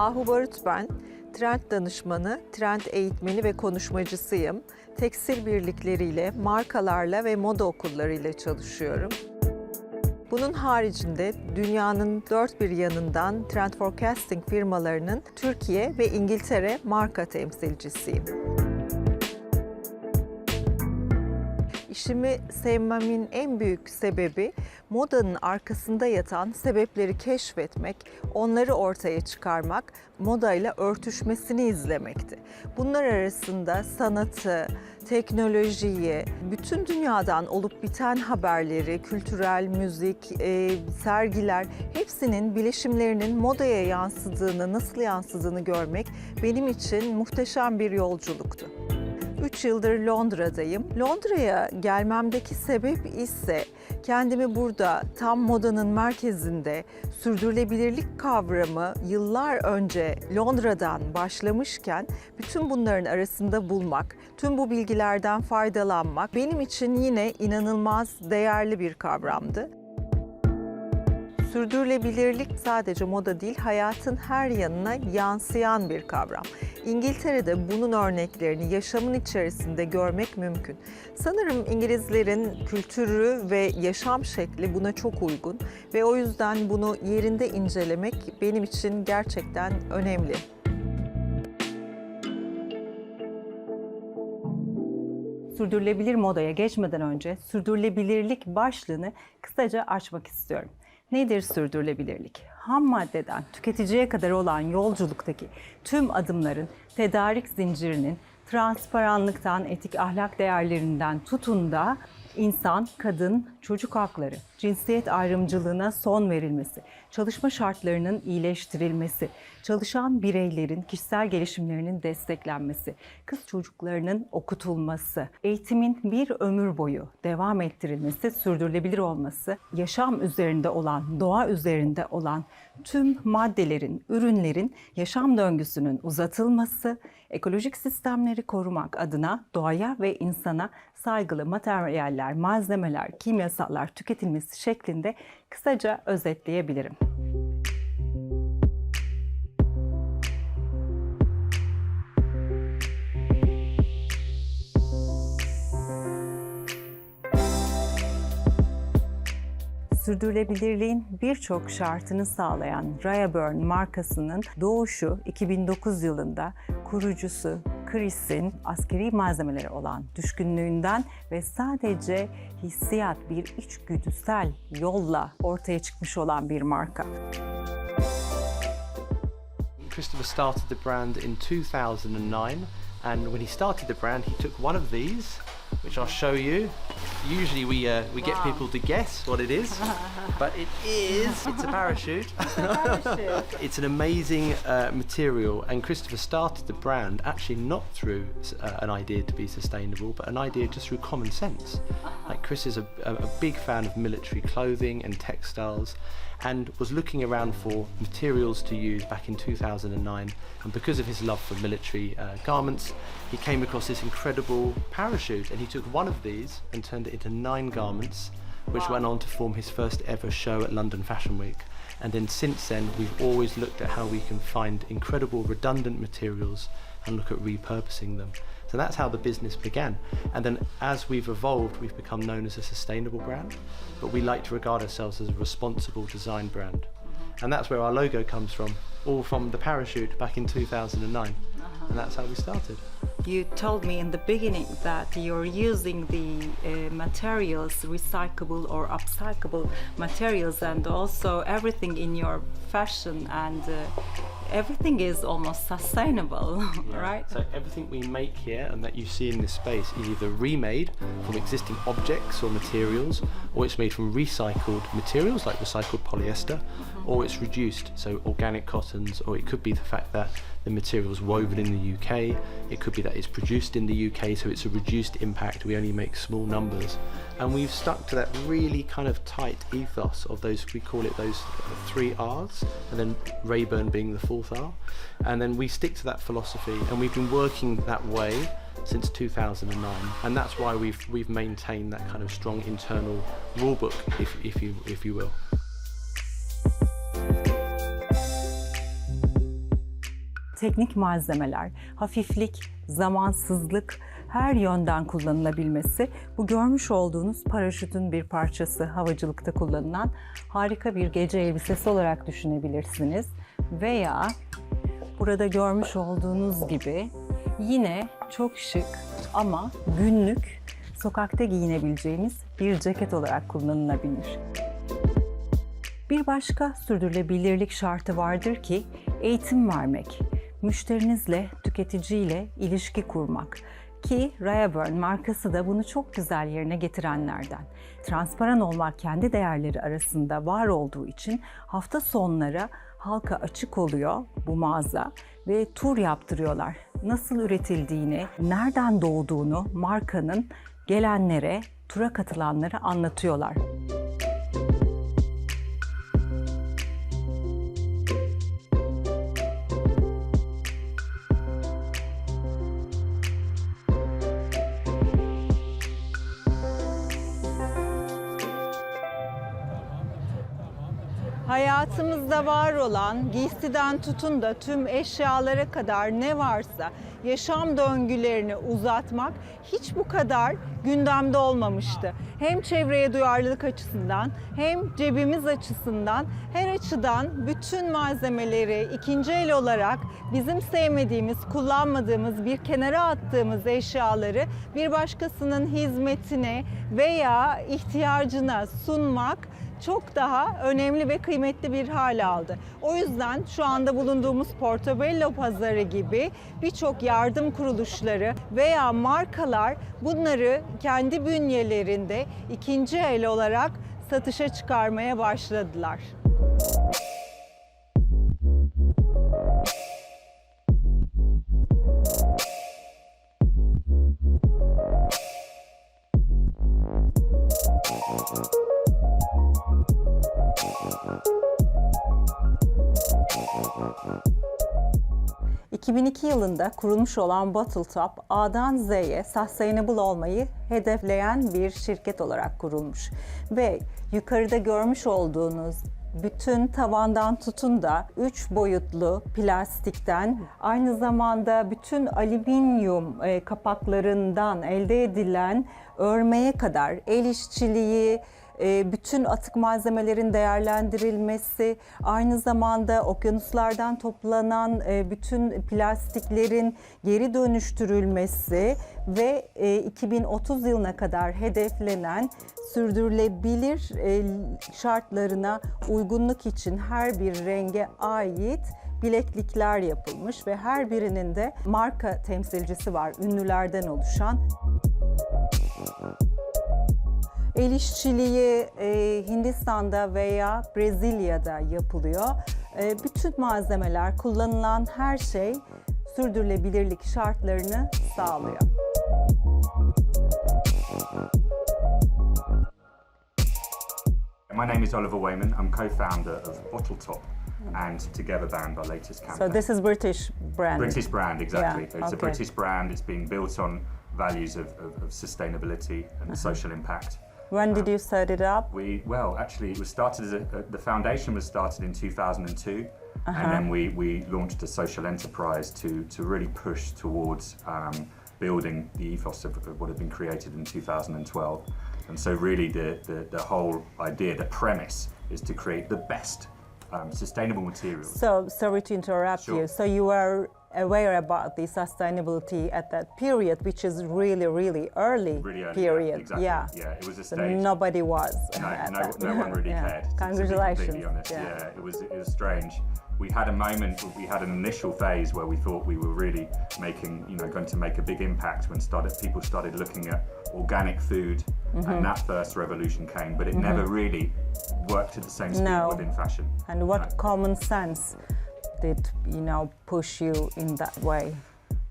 Ahu Barut ben. Trend danışmanı, trend eğitmeni ve konuşmacısıyım. Tekstil birlikleriyle, markalarla ve moda okullarıyla çalışıyorum. Bunun haricinde dünyanın dört bir yanından trend forecasting firmalarının Türkiye ve İngiltere marka temsilcisiyim. İşimi sevmemin en büyük sebebi modanın arkasında yatan sebepleri keşfetmek, onları ortaya çıkarmak, modayla örtüşmesini izlemekti. Bunlar arasında sanatı, teknolojiyi, bütün dünyadan olup biten haberleri, kültürel, müzik, e, sergiler hepsinin bileşimlerinin modaya yansıdığını, nasıl yansıdığını görmek benim için muhteşem bir yolculuktu. 3 yıldır Londra'dayım. Londra'ya gelmemdeki sebep ise kendimi burada tam modanın merkezinde sürdürülebilirlik kavramı yıllar önce Londra'dan başlamışken bütün bunların arasında bulmak, tüm bu bilgilerden faydalanmak benim için yine inanılmaz değerli bir kavramdı. Sürdürülebilirlik sadece moda değil, hayatın her yanına yansıyan bir kavram. İngiltere'de bunun örneklerini yaşamın içerisinde görmek mümkün. Sanırım İngilizlerin kültürü ve yaşam şekli buna çok uygun ve o yüzden bunu yerinde incelemek benim için gerçekten önemli. sürdürülebilir modaya geçmeden önce sürdürülebilirlik başlığını kısaca açmak istiyorum. Nedir sürdürülebilirlik? Ham maddeden tüketiciye kadar olan yolculuktaki tüm adımların tedarik zincirinin transparanlıktan, etik ahlak değerlerinden tutun da insan, kadın, çocuk hakları, cinsiyet ayrımcılığına son verilmesi, çalışma şartlarının iyileştirilmesi, çalışan bireylerin kişisel gelişimlerinin desteklenmesi, kız çocuklarının okutulması, eğitimin bir ömür boyu devam ettirilmesi, sürdürülebilir olması, yaşam üzerinde olan, doğa üzerinde olan tüm maddelerin, ürünlerin yaşam döngüsünün uzatılması, ekolojik sistemleri korumak adına doğaya ve insana saygılı materyaller, malzemeler, kimyasallar tüketilmesi şeklinde kısaca özetleyebilirim. sürdürülebilirliğin birçok şartını sağlayan Raya Byrne markasının doğuşu 2009 yılında kurucusu Chris'in askeri malzemeleri olan düşkünlüğünden ve sadece hissiyat bir içgüdüsel yolla ortaya çıkmış olan bir marka. Christopher started the brand in 2009, and when he started the brand, he took one of these, which I'll show you. Usually, we uh, we get people to guess what it is, but it is. It's a parachute. it's an amazing uh, material, and Christopher started the brand actually not through uh, an idea to be sustainable, but an idea just through common sense. Like Chris is a, a, a big fan of military clothing and textiles, and was looking around for materials to use back in 2009. And because of his love for military uh, garments, he came across this incredible parachute, and he took one of these and turned it into nine garments, which went on to form his first ever show at London Fashion Week. And then since then, we've always looked at how we can find incredible redundant materials and look at repurposing them. So that's how the business began. And then as we've evolved, we've become known as a sustainable brand, but we like to regard ourselves as a responsible design brand. And that's where our logo comes from, all from the parachute back in 2009. And that's how we started. You told me in the beginning that you're using the uh, materials, recyclable or upcyclable materials, and also everything in your fashion and uh, everything is almost sustainable, right? So everything we make here and that you see in this space is either remade from existing objects or materials, or it's made from recycled materials like recycled polyester, mm-hmm. or it's reduced, so organic cottons, or it could be the fact that the material's woven in the UK, it could be that it's produced in the UK, so it's a reduced impact, we only make small numbers. And we've stuck to that really kind of tight ethos of those, we call it those three R's, and then Rayburn being the fourth R. And then we stick to that philosophy, and we've been working that way since 2009, and that's why we've we've maintained that kind of strong internal rule book, if, if you if you will. Teknik malzemeler, hafiflik, zamansızlık her yönden kullanılabilmesi bu görmüş olduğunuz paraşütün bir parçası havacılıkta kullanılan harika bir gece elbisesi olarak düşünebilirsiniz veya burada görmüş olduğunuz gibi yine çok şık ama günlük sokakta giyinebileceğiniz bir ceket olarak kullanılabilir. Bir başka sürdürülebilirlik şartı vardır ki eğitim vermek, müşterinizle, tüketiciyle ilişki kurmak ki Rayaburn markası da bunu çok güzel yerine getirenlerden. Transparan olmak kendi değerleri arasında var olduğu için hafta sonları halka açık oluyor bu mağaza ve tur yaptırıyorlar. Nasıl üretildiğini, nereden doğduğunu markanın gelenlere, tura katılanlara anlatıyorlar. Hayatımızda var olan giysiden tutun da tüm eşyalara kadar ne varsa yaşam döngülerini uzatmak hiç bu kadar gündemde olmamıştı. Hem çevreye duyarlılık açısından hem cebimiz açısından her açıdan bütün malzemeleri ikinci el olarak bizim sevmediğimiz, kullanmadığımız, bir kenara attığımız eşyaları bir başkasının hizmetine veya ihtiyacına sunmak çok daha önemli ve kıymetli bir hal aldı. O yüzden şu anda bulunduğumuz Portobello pazarı gibi birçok yardım kuruluşları veya markalar bunları kendi bünyelerinde ikinci el olarak satışa çıkarmaya başladılar. Hı. 2002 yılında kurulmuş olan Bottle Top, A'dan Z'ye sustainable olmayı hedefleyen bir şirket olarak kurulmuş. Ve yukarıda görmüş olduğunuz bütün tavandan tutun da 3 boyutlu plastikten aynı zamanda bütün alüminyum e, kapaklarından elde edilen örmeye kadar el işçiliği, bütün atık malzemelerin değerlendirilmesi, aynı zamanda okyanuslardan toplanan e, bütün plastiklerin geri dönüştürülmesi ve e, 2030 yılına kadar hedeflenen sürdürülebilir e, şartlarına uygunluk için her bir renge ait bileklikler yapılmış ve her birinin de marka temsilcisi var, ünlülerden oluşan. El işçiliği e, Hindistan'da veya Brezilya'da yapılıyor. E, bütün malzemeler, kullanılan her şey sürdürülebilirlik şartlarını sağlıyor. My name is Oliver Wayman. I'm co-founder of Bottle Top and Together Band, our latest campaign. So this is British brand. British brand, exactly. Yeah, it's a okay. British brand. It's being built on values of, of, of sustainability and social impact. When did you set it up? We well, actually, it was started as a, uh, the foundation was started in 2002, Uh-huh. and then we, we launched a social enterprise to to really push towards um, building the ethos of, of what had been created in 2012. And so, really, the, the the whole idea, the premise, is to create the best um, sustainable materials. So sorry to interrupt Sure. you. So you were aware about the sustainability at that period, which is really, really early, Really early, period. exactly. Yeah. Yeah, it was a So stage. nobody was. No, no, no one really Yeah. cared. to- To be Congratulations. honest, yeah. it was it was strange. We had a moment, we had an initial phase where we thought we were really making, you know, going to make a big impact when started people started looking at organic food, Mm-hmm. and that first revolution came. But it never really worked at the same speed No. within fashion. And what No. common sense did you know push you in that way?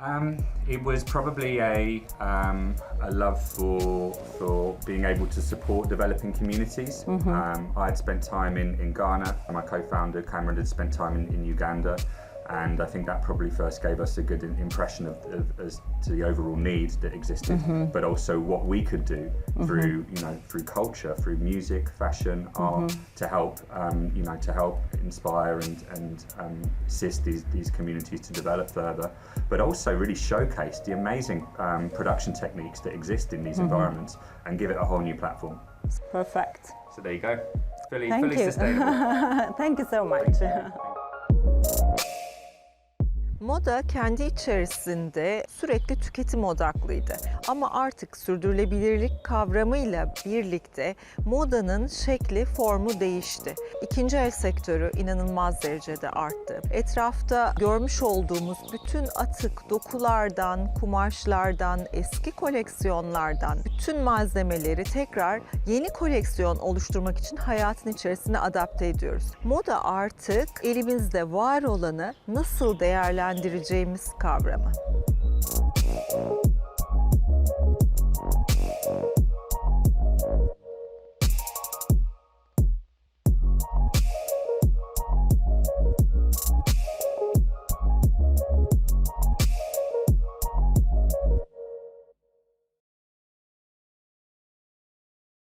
Um, it was probably a, um, a love for for being able to support developing communities. Um, I had spent time in, in Ghana, and my co-founder Cameron had spent time in, in Uganda, And I think that probably first gave us a good impression of, of as to the overall need that existed, but also what we could do through you know through culture, through music, fashion, art, to help um, you know to help inspire and and um, assist these these communities to develop further, but also really showcase the amazing um, production techniques that exist in these environments and give it a whole new platform. Perfect. So there you go, fully Thank fully you. sustainable. Thank you so much. Moda kendi içerisinde sürekli tüketim odaklıydı. Ama artık sürdürülebilirlik kavramıyla birlikte modanın şekli, formu değişti. İkinci el sektörü inanılmaz derecede arttı. Etrafta görmüş olduğumuz bütün atık dokulardan, kumaşlardan, eski koleksiyonlardan bütün malzemeleri tekrar yeni koleksiyon oluşturmak için hayatın içerisine adapte ediyoruz. Moda artık elimizde var olanı nasıl değerlendireceğimiz kavramı.